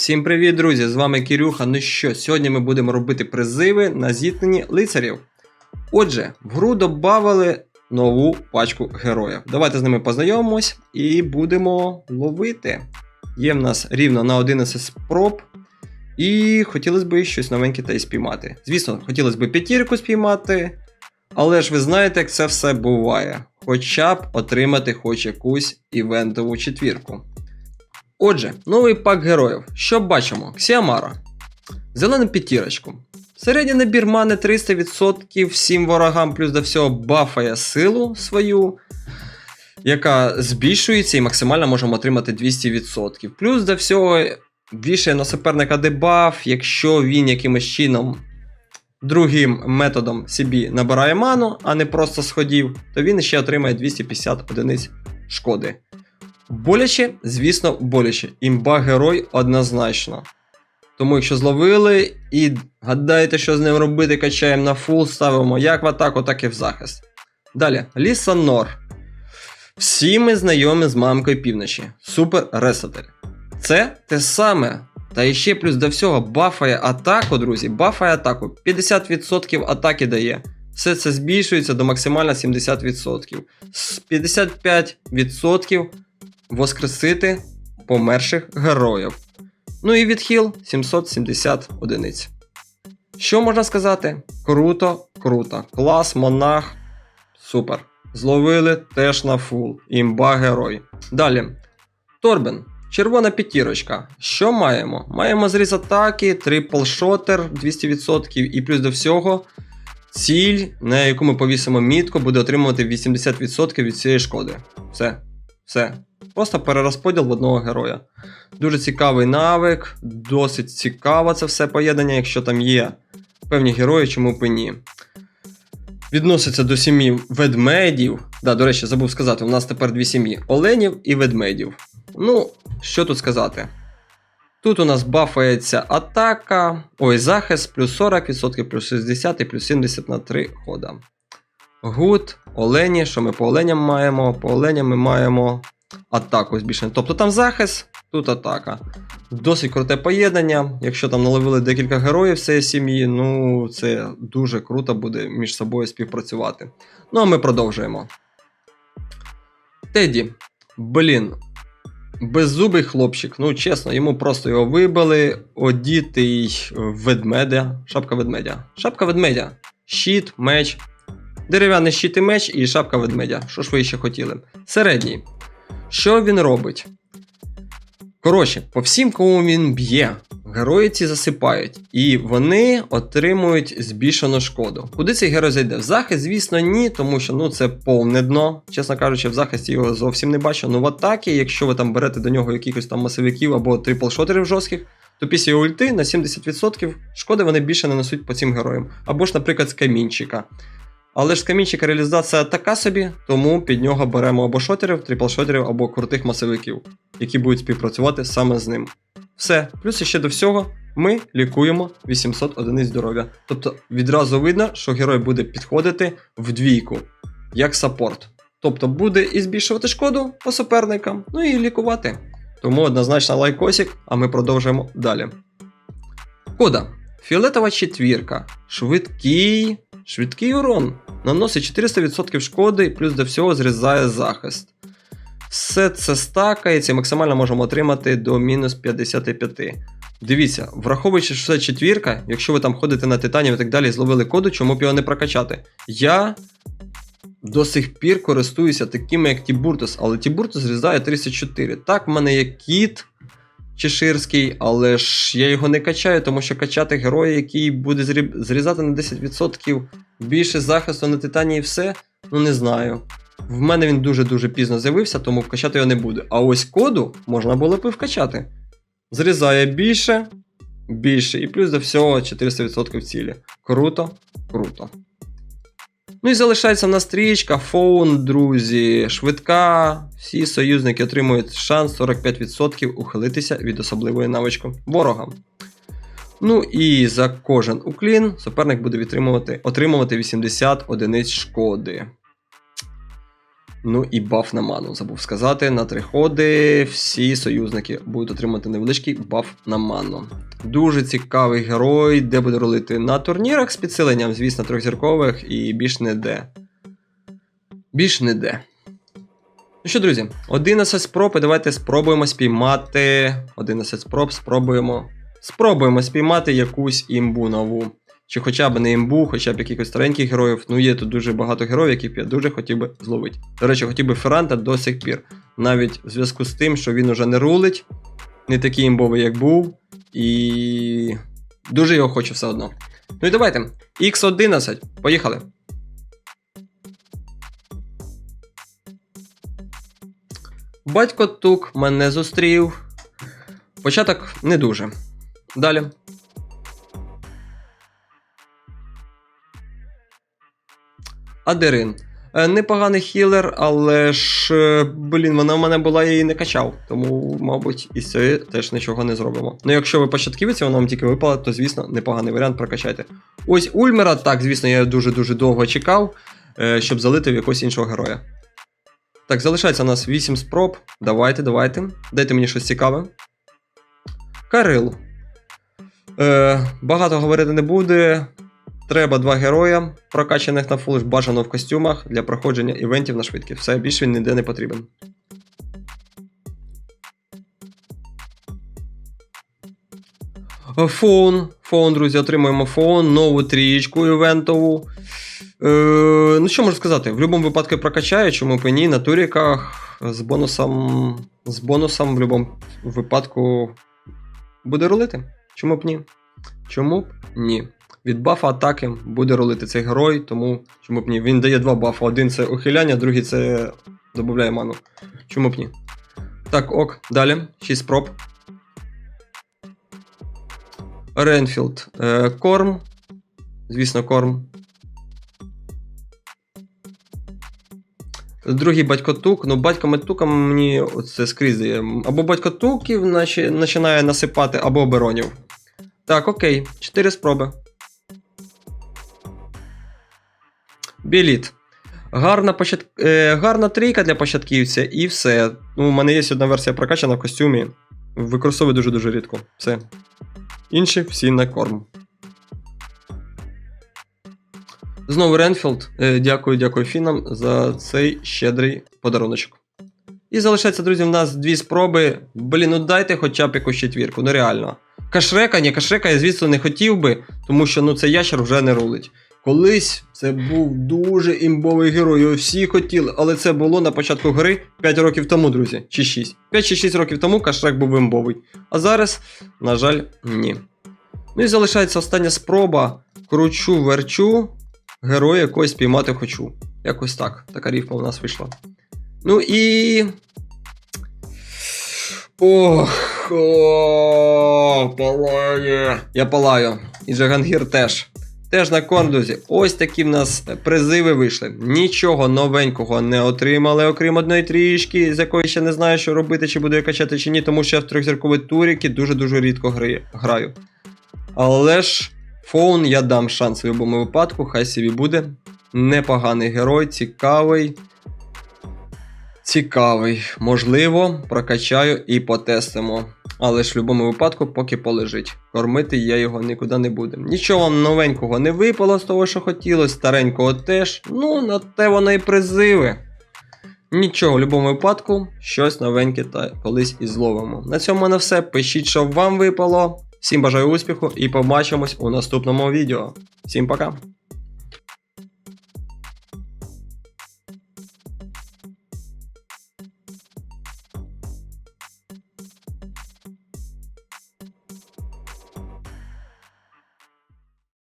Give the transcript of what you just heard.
Всім привіт, друзі! З вами Кирюха. Ну що, сьогодні ми будемо робити призиви на зіткненні лицарів. Отже, в гру додали нову пачку героїв. Давайте з ними познайомимось і будемо ловити. Є в нас рівно на 11 спроб. І хотілося б щось новеньке та й спіймати. Звісно, хотілося б п'ятірку спіймати, але ж ви знаєте, як це все буває. Хоча б отримати хоч якусь івентову четвірку. Отже, новий пак героїв. Що бачимо? Ксіамара. Зелену п'ятірочку. Середній набір мани 300%, всім ворогам, плюс до всього бафає силу свою, яка збільшується і максимально можемо отримати 200%. Плюс до всього вішає на суперника дебаф, якщо він якимось чином другим методом собі набирає ману, а не просто сходів, то він ще отримає 250 одиниць шкоди. Боляче, звісно, боляче. Імба герой однозначно. Тому якщо зловили і гадаєте, що з ним робити, качаємо на фул, ставимо як в атаку, так і в захист. Далі, Ліса Нор. Всі ми знайомі з мамкою півночі. Супер ресетель. Це те саме. Та іще плюс до всього бафає атаку, друзі. Бафає атаку. 50% атаки дає. Все це збільшується до максимально 70%. З 55% воскресити померших героїв. Ну і відхил 770 одиниць. Що можна сказати? Круто, круто. Клас, монах. Супер. Зловили теж на фул. Імба герой. Далі. Торбен. Червона п'ятірочка. Що маємо? Маємо зріз атаки, трипл шотер 200% і плюс до всього. Ціль, на яку ми повісимо мітку, буде отримувати 80% від цієї шкоди. Все. Все. Просто перерозподіл в одного героя. Дуже цікавий навик, досить цікаво це все поєднання, якщо там є певні герої, чому б і ні. Відноситься до сім'ї ведмедів. Да, до речі, забув сказати, у нас тепер дві сім'ї: оленів і ведмедів. Ну, що тут сказати? Тут у нас бафається атака, ой, захист, плюс 40%, плюс 60% і плюс 70 на 3 хода. Гуд, олені, що ми по оленям маємо? По оленям ми маємо атаку збільшення. Тобто там захист, тут атака. Досить круте поєднання. Якщо там наловили декілька героїв цієї сім'ї, ну це дуже круто буде між собою співпрацювати. Ну а ми продовжуємо. Теді. Блін. Беззубий хлопчик, ну чесно, йому просто його вибили, одітий ведмедя, шапка ведмедя. Шапка ведмедя. Щит, меч. Дерев'яний щит і меч і шапка ведмедя. Що ж ви ще хотіли? Середній. Що він робить? Коротше, по всім, кому він б'є, герої ці засипають, і вони отримують збільшену шкоду. Куди цей герой зайде? В захист, звісно, ні, тому що ну це повне дно. Чесно кажучи, в захисті його зовсім не бачу. Ну в атакі, якщо ви там берете до нього якихось там масовиків або трипл-шотерів жорстких, то після ульти на 70% шкоди вони більше нанесуть по цим героям. Або ж, наприклад, з камінчика. Але ж з реалізація така собі, тому під нього беремо або шотерів, трипл-шотерів, або крутих масовиків, які будуть співпрацювати саме з ним. Все, плюс ще до всього, ми лікуємо 800 одиниць здоров'я. Тобто відразу видно, що герой буде підходити в двійку, як саппорт. Тобто буде і збільшувати шкоду по суперникам, ну і лікувати. Тому однозначно лайкосик, а ми продовжуємо далі. Кода. Фіолетова четвірка. Швидкий. Швидкий урон. Наносить 400% шкоди і плюс до всього зрізає захист. Все це стакається і максимально можемо отримати до мінус 55. Дивіться, враховуючи, що це четвірка, якщо ви там ходите на титанів і так далі, зловили коду, чому б його не прокачати? Я до сих пір користуюся такими, як Тібуртус, але Тібуртус зрізає 34. Так, в мене є кіт чеширський, але ж я його не качаю, тому що качати героя, який буде зрізати на 10% більше захисту на титані і все, ну не знаю. В мене він дуже-дуже пізно з'явився, тому вкачати його не буду. А ось коду можна було б вкачати. Зрізає більше, більше, і плюс до всього 400% в цілі. Круто, круто. Ну і залишається в нас стрічка, фоун, друзі, швидка. Всі союзники отримують шанс 45% ухилитися від особливої навички ворога. Ну і за кожен уклін суперник буде отримувати 80 одиниць шкоди. Ну і баф на ману. Забув сказати, на три ходи всі союзники будуть отримати невеличкий баф на ману. Дуже цікавий герой, де буде ролити на турнірах з підсиленням, звісно, трьохзіркових і більш не де. Більш не де. Ну що, друзі, 11 спроб, і давайте спробуємо спіймати. 11 спроб, спробуємо. Спробуємо спіймати якусь імбу нову. Чи хоча б не імбу, хоча б якихось стареньких героїв. Ну є тут дуже багато героїв, яких я дуже хотів би зловити. До речі, хотів би Ферранта до сих пір. Навіть в зв'язку з тим, що він уже не рулить, не такий імбовий, як був. І дуже його хочу все одно. Ну і давайте. X11. Поїхали. Батько Тук мене зустрів. Початок не дуже. Далі. Адерин. Е, Непоганий хілер, але ж, е, блін, вона в мене була я її не качав. Тому, мабуть, із цієї теж нічого не зробимо. Ну, якщо ви початківець, вона вам тільки випала, то, звісно, непоганий варіант прокачайте. Ось Ульмера, так, звісно, я дуже-дуже довго чекав, е, щоб залити в якогось іншого героя. Так, залишається у нас 8 спроб. Давайте, давайте. Дайте мені щось цікаве. Карил. Е, багато говорити не буде. Треба два героя, прокачаних на фулш, бажано в костюмах для проходження івентів на швидкість. Все, більше він ніде не потрібен. Фон. Фон, друзі, отримуємо фон, нову трієчку івентову. Е, ну, що можу сказати? В будь-якому випадку прокачаю, чому і ні, на туріках з бонусом. З бонусом в будь-якому випадку буде рулити. Чому б ні? Чому б ні? Від бафа атаки буде ролити цей герой, тому чому б ні? Він дає два бафа. Один це ухиляння, другий це додає ману. Чому б ні? Так, ок, далі. 6 спроб. Ренфілд. Е, корм. Звісно, корм. Другий батько тук. Ну, батько метука мені це скрізь дає. Або батько туків починає насипати, або оберонів. Так, окей, 4 спроби. Біліт. Гарна, почат... е, гарна трійка для початківця і все. Ну, у мене є одна версія прокачана в костюмі. Використовую дуже-дуже рідко. Все. Інші всі на корм. Знову Ренфілд. Е, дякую, дякую фінам за цей щедрий подаруночок. І залишається, друзі, в нас дві спроби. Блін, ну дайте хоча б якусь четвірку, ну реально. Кашрека, ні, кашрека я, звісно, не хотів би, тому що ну, цей ящер вже не рулить. Колись це був дуже імбовий герой, його всі хотіли, але це було на початку гри 5 років тому, друзі, чи 6. 5 чи 6 років тому кашрек був імбовий. А зараз, на жаль, ні. Ну і залишається остання спроба. Кручу, верчу, героя якогось піймати хочу. Якось так. Така ріфма у нас вийшла. Ну і. Ох, о, палає. Я палаю. І Джагангір теж. Теж на кордузі. Ось такі в нас призиви вийшли. Нічого новенького не отримали, окрім одної трішки, з якої ще не знаю, що робити, чи буду я качати, чи ні, тому що я в трьохзіркові туріки дуже-дуже рідко граю. Але ж фоун я дам шанс в будь-якому випадку, хай собі буде. Непоганий герой, цікавий. Цікавий. Можливо, прокачаю і потестимо. Але ж в будь-якому випадку, поки полежить. Кормити я його нікуди не буду. Нічого вам новенького не випало з того, що хотілося, старенького теж. Ну, на те воно і призиви. Нічого, в будь-якому випадку, щось новеньке та колись і зловимо. На цьому в все. Пишіть, що вам випало. Всім бажаю успіху і побачимось у наступному відео. Всім пока!